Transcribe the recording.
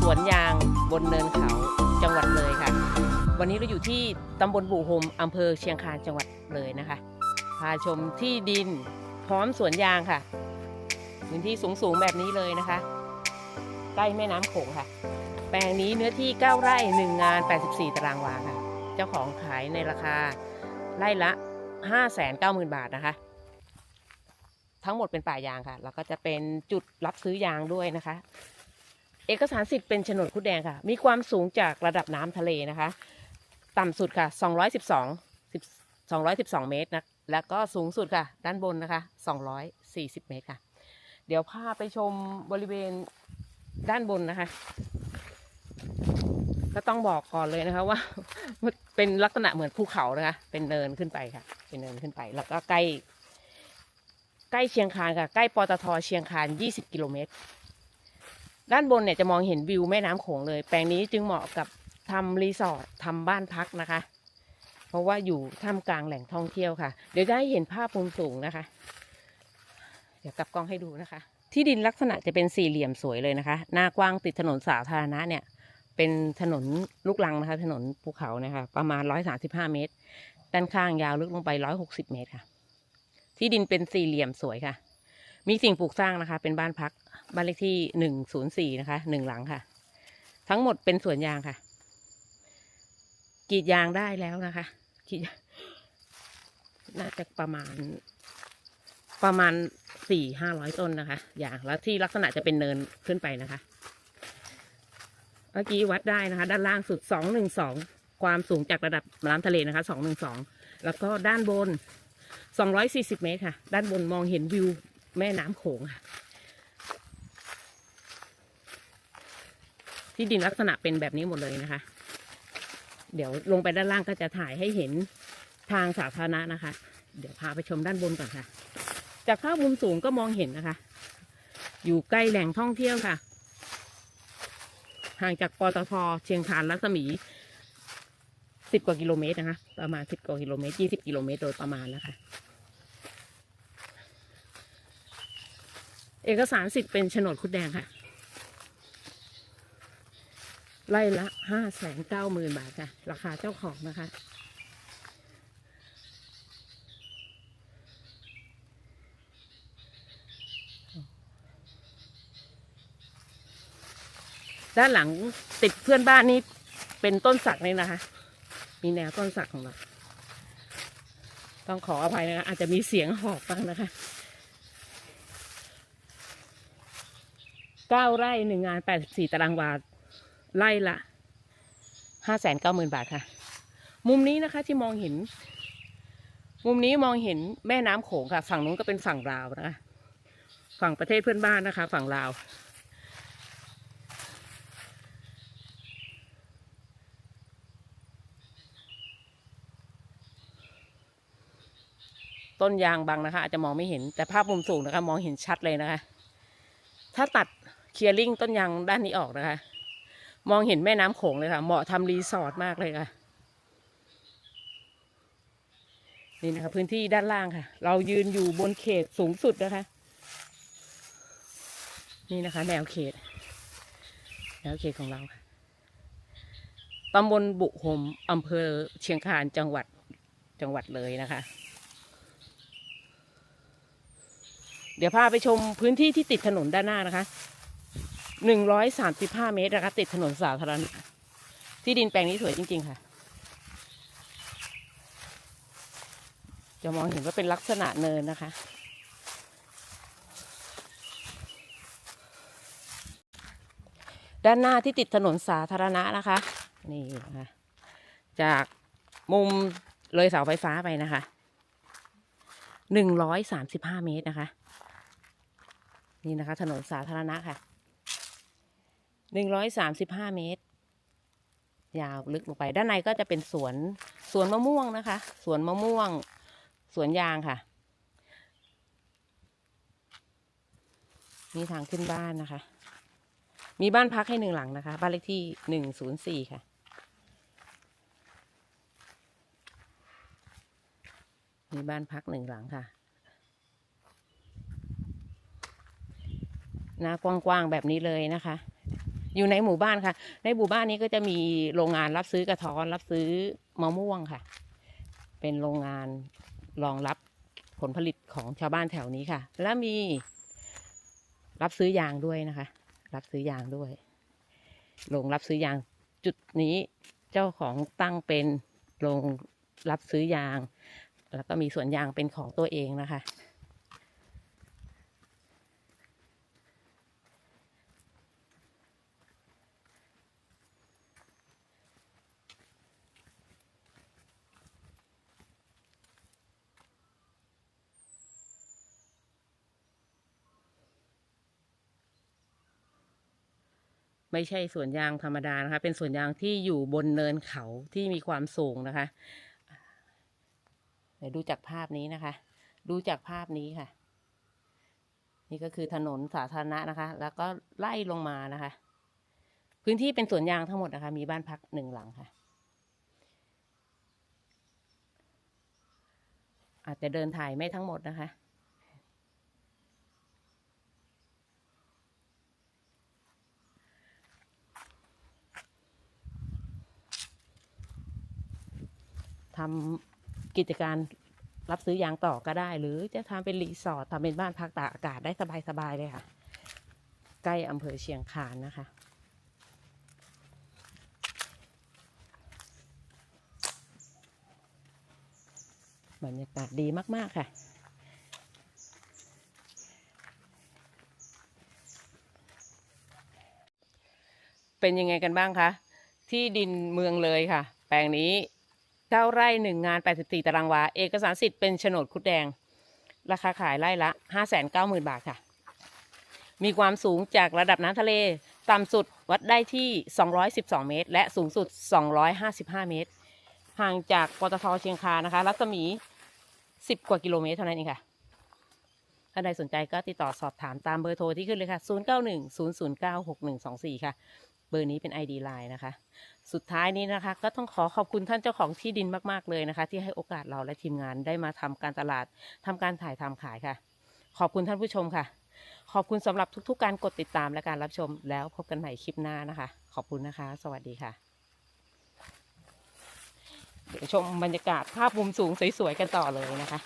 สวนยางบนเนินเขาจังหวัดเลยค่ะ วันนี้เราอยู่ที่ตำบลบู่โฮมอำเภอเชียงคานจังหวัดเลยนะคะ พาชมที่ดินพร้อมสวนยางค่ะพื้นที่สูงสูงแบบนี้เลยนะคะ ใกล้แม่น้ำโขงค่ะ แปลงนี้เนื้อที่ 9 ไร่ 1 งาน 84 ตารางวาค่ะ เจ้าของขายในราคาไร่ละ 590,000 บาทนะคะ ทั้งหมดเป็นป่ายางค่ะ แล้วก็จะเป็นจุดรับซื้อยางด้วยนะคะ เอกสารสิทธิ์เป็นโฉนดคุดแดงค่ะ มีความสูงจากระดับน้ำทะเลนะคะ ต่ำสุดค่ะ 212 10 212 เมตรนะ แล้วก็สูงสุดค่ะ ด้านบนนะคะ 240 เมตรค่ะ เดี๋ยวพาไปชมบริเวณด้านบนนะคะ ก็ต้องบอกก่อนเลยนะคะว่าเป็นลักษณะเหมือนภูเขานะคะ เป็นเนินขึ้นไปค่ะ เป็นเนินขึ้นไป แล้วก็ใกล้ ใกล้เชียงคานค่ะ ใกล้ปตทเชียงคาน 20 กิโลเมตร ด้านบนเนี่ยจะมองเห็นวิวแม่น้ำโขงเลย แปลงนี้จึงเหมาะกับทำรีสอร์ททำบ้านพักนะคะ เพราะว่าอยู่ท่ามกลางแหล่งท่องเที่ยวค่ะ เดี๋ยวจะให้เห็นภาพมุมสูงนะคะ เดี๋ยวกลับกล้องให้ดูนะคะ ที่ดินลักษณะจะเป็นสี่เหลี่ยมสวยเลยนะคะ หน้ากว้างติดถนนสาธารณะเนี่ย เป็นถนนลูกลังนะคะ ถนนภูเขานะคะ ประมาณ135เมตร ด้านข้างยาวลึกลงไป160เมตรค่ะ ที่ดินเป็นสี่เหลี่ยมสวยค่ะ มีสิ่งปลูกสร้างนะคะ เป็นบ้านพัก บ้านเลขที่104นะคะหนึ่งหลังค่ะ ทั้งหมดเป็นสวนยางค่ะกรีดยางได้แล้วนะคะกรีดน่าจะประมาณ ประมาณสี่ห้าร้อยต้นนะคะ อย่างแล้วที่ลักษณะจะเป็นเนินขึ้นไปนะคะเมื่อกี้วัดได้นะคะ ด้านล่างสุดสองหนึ่งสองความสูงจากระดับน้ำทะเลนะคะสองหนึ่งสองแล้วก็ด้านบนสองร้อยสี่สิบเมตรค่ะ ด้านบนมองเห็นวิวแม่น้ำโขงค่ะ ที่ดินลักษณะเป็นแบบนี้หมดเลยนะคะ เดี๋ยวลงไปด้านล่างก็จะถ่ายให้เห็นทางสาธารณะนะคะ เดี๋ยวพาไปชมด้านบนก่อนค่ะ จากภาพมุมสูงก็มองเห็นนะคะ อยู่ใกล้แหล่งท่องเที่ยวค่ะ ห่างจากปตทเชียงคานรัศมีสิบกว่ากิโลเมตรนะคะ ประมาณสิบกว่ากิโลเมตรยี่สิบกิโลเมตรโดยประมาณนะคะ เอกสารสิทธิ์เป็นโฉนดคุดแดงค่ะ ไล่ละห้าแสนเก้าหมื่นบาทค่ะ ราคาเจ้าของนะคะ ด้านหลังติดเพื่อนบ้านนี่เป็นต้นสักเลยนะคะ มีแนวต้นสักของเรา ต้องขออภัยนะคะ อาจจะมีเสียงหอบบ้างนะคะเก้าไร่หนึ่งงานแปดสิบสี่ตารางวา ไร่ละห้าแสนเก้าหมื่นบาทค่ะ มุมนี้นะคะที่มองเห็น มุมนี้มองเห็นแม่น้ำโขงค่ะ ฝั่งนู้นก็เป็นฝั่งลาวนะคะฝั่งประเทศเพื่อนบ้านนะคะ ฝั่งลาว ต้นยางบังนะคะ อาจจะมองไม่เห็นแต่ภาพมุมสูงนะคะ มองเห็นชัดเลยนะคะ ถ้าตัดเคลียร์ลิงต้นยางด้านนี้ออกนะคะ มองเห็นแม่น้ำโขงเลยค่ะ เหมาะทำรีสอร์ทมากเลยค่ะ นี่นะคะ พื้นที่ด้านล่างค่ะ เรายืนอยู่บนเขตสูงสุดนะคะ นี่นะคะ แนวเขต แนวเขตของเราค่ะตำบลบุหมอำเภอเชียงคานจังหวัดจังหวัดเลยนะคะ เดี๋ยวพาไปชมพื้นที่ที่ติดถนนด้านหน้านะคะ หนึ่งร้อยสามสิบห้าเมตรนะคะติดถนนสาธารณะที่ดินแปลงนี้สวยจริง ๆ ค่ะ จะมองเห็นว่าเป็นลักษณะเนินนะคะ ด้านหน้าที่ติดถนนสาธารณะนะคะ นี่นะคะจากมุมเลยเสาไฟฟ้าไปนะคะหนึ่งร้อยสามสิบห้าเมตรนะคะ นี่นะคะ ถนนสาธารณะค่ะ หนึ่งร้อยสามสิบห้าเมตร ยาวลึกลงไป ด้านในก็จะเป็นสวนสวนมะม่วงนะคะ สวนมะม่วง สวนยางค่ะ มีทางขึ้นบ้านนะคะ มีบ้านพักให้หนึ่งหลังนะคะ บ้านเลขที่หนึ่งศูนย์สี่ค่ะมีบ้านพักหนึ่งหลังค่ะ หน้ากว้างๆแบบนี้เลยนะคะ อยู่ในหมู่บ้านค่ะ ในหมู่บ้านนี้ก็จะมีโรงงานรับซื้อกระท้อน รับซื้อมะม่วงค่ะ เป็นโรงงานรองรับผลผลิตของชาวบ้านแถวนี้ค่ะ และมีรับซื้อยางด้วยนะคะ รับซื้อยางด้วยโรงรับซื้อยางจุดนี้เจ้าของตั้งเป็นโรงรับซื้อยาง แล้วก็มีสวนยางเป็นของตัวเองนะคะ ไม่ใช่สวนยางธรรมดานะคะ เป็นสวนยางที่อยู่บนเนินเขาที่มีความสูงนะคะเดี๋ยวดูจากภาพนี้นะคะ ดูจากภาพนี้ค่ะ นี่ก็คือถนนสาธารณะนะคะ แล้วก็ไล่ลงมานะคะ พื้นที่เป็นสวนยางทั้งหมดนะคะ มีบ้านพักหนึ่งหลังค่ะ อาจจะเดินถ่ายไม่ทั้งหมดนะคะ ทำกิจการรับซื้อยางต่อก็ได้ หรือจะทำเป็นรีสอร์ททำเป็นบ้านพักตากอากาศได้สบายๆเลยค่ะ ใกล้อำเภอเชียงคานนะคะ บรรยากาศดีมาก ๆ ค่ะเป็นยังไงกันบ้างคะ ที่ดินเมืองเลยค่ะ แปลงนี้ เก้าไร่หนึ่งงาน84ตารางวา เอกสารสิทธิ์เป็นโฉนดคุดแดง ราคาขายไร่ละ590,000บาทค่ะ มีความสูงจากระดับน้ำทะเล ต่ำสุดวัดได้ที่ 212 เมตร และสูงสุด 255 เมตร ห่างจากปตทเชียงคานนะคะ รัศมี 10 กว่ากิโลเมตรเท่านั้นเองค่ะถ้าใดสนใจก็ติดต่อสอบถามตามเบอร์โทรที่ขึ้นเลยค่ะ 0910096124 ค่ะ เบอร์นี้เป็น ID Line นะคะ สุดท้ายนี้นะคะ ก็ต้องขอขอบคุณท่านเจ้าของที่ดินมากๆเลยนะคะ ที่ให้โอกาสเราและทีมงานได้มาทำการตลาดทำการถ่ายทำขายค่ะ ขอบคุณท่านผู้ชมค่ะ ขอบคุณสำหรับทุก ๆ การกดติดตามและการรับชม แล้วพบกันใหม่คลิปหน้านะคะ ขอบคุณนะคะ สวัสดีค่ะเดี๋ยวชมบรรยากาศภาพมุมสูงสวยๆกันต่อเลยนะคะ